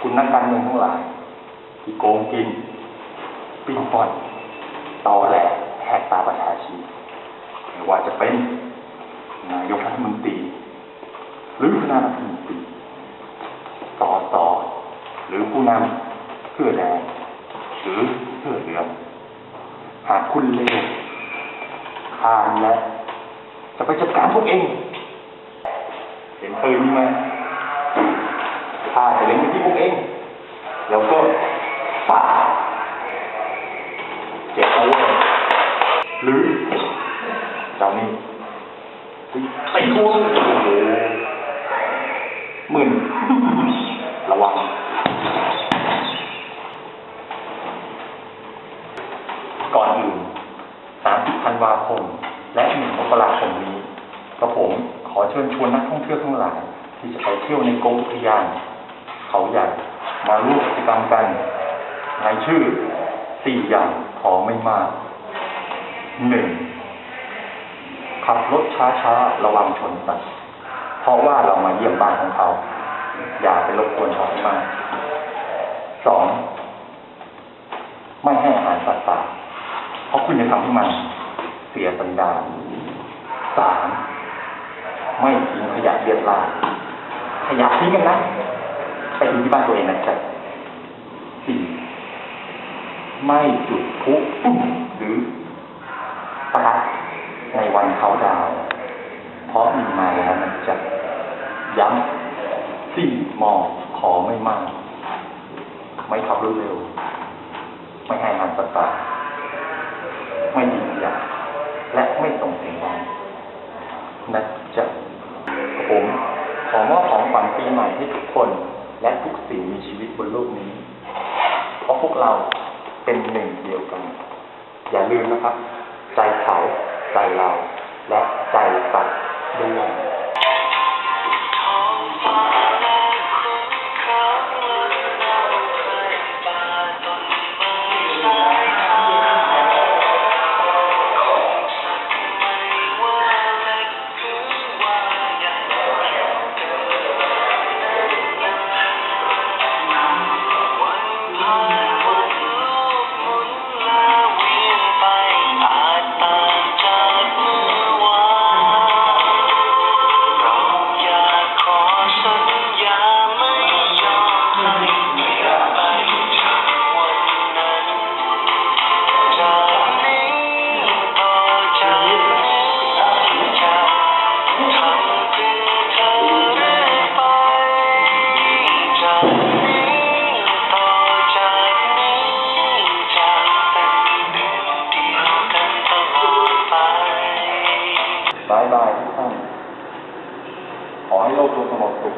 คุณนักการเมืองทั้งหลายที่โกงกินปิ้งป้อนตอแหลแหกตาประชาชนไม่ว่าจะเป็นนายกรัฐมนตรีหรือคณะรัฐมนตรีสอสอหรือผู้นำเพื่อแดงหรือเพื่อเหลืองหากคุณเลวคานและจะไปจัดการพวกเอง เห็นปืนไหมข้าจะเล็งไปที่พวกเอง แล้วก็ปาดเจ็บเอาไว้หรือ เจ้านี่ตีหัวโอ้โหหมื่นระวังก่อนอื่น 30 ธันวาคม และ 1 มกราคมนี้กระผมขอเชิญชวนนักท่องเที่ยวทั้งหลาย ที่จะไปเที่ยวในกรมอุทยาน เขาใหญ่มาร่วมกิจกรรมกัน ในชื่อสี่อย่างขอไม่มากหนึ่ง ขับรถช้าๆระวังชนสัตว์เพราะว่าเรามาเยี่ยมบ้านของเขา อย่าไปรบกวนเขามากสองไม่ให้อาหารสัตว์ป่าเพราะคุณจะทำให้มันเสียสันดานสามไม่ทิ้งขยะเรียดรายขยะทิ้งกันนะไปทิ้งที่บ้านตัวเองนะจ๊ะสี่ไม่จุดพลุปุ้มหรือประทัดในวันเขาดาวน์เพราะมีมาแล้วนะจ๊ะ ย้ำสี่มองขอไม่มาก ไม่ขับรถเร็ว ไม่ให้อาหารสัตว์ป่าไม่ยิงขยะและไม่ส่งเสียงดังนะจ๊ะผมขอมอบของขวัญปีใหม่ให้ทุกคน และทุกสิ่งมีชีวิตบนโลกนี้ เพราะพวกเราเป็นหนึ่งเดียวกัน อย่าลืมนะครับ ใจเขา ใจเรา และใจสัตว์ด้วย บายบายทุ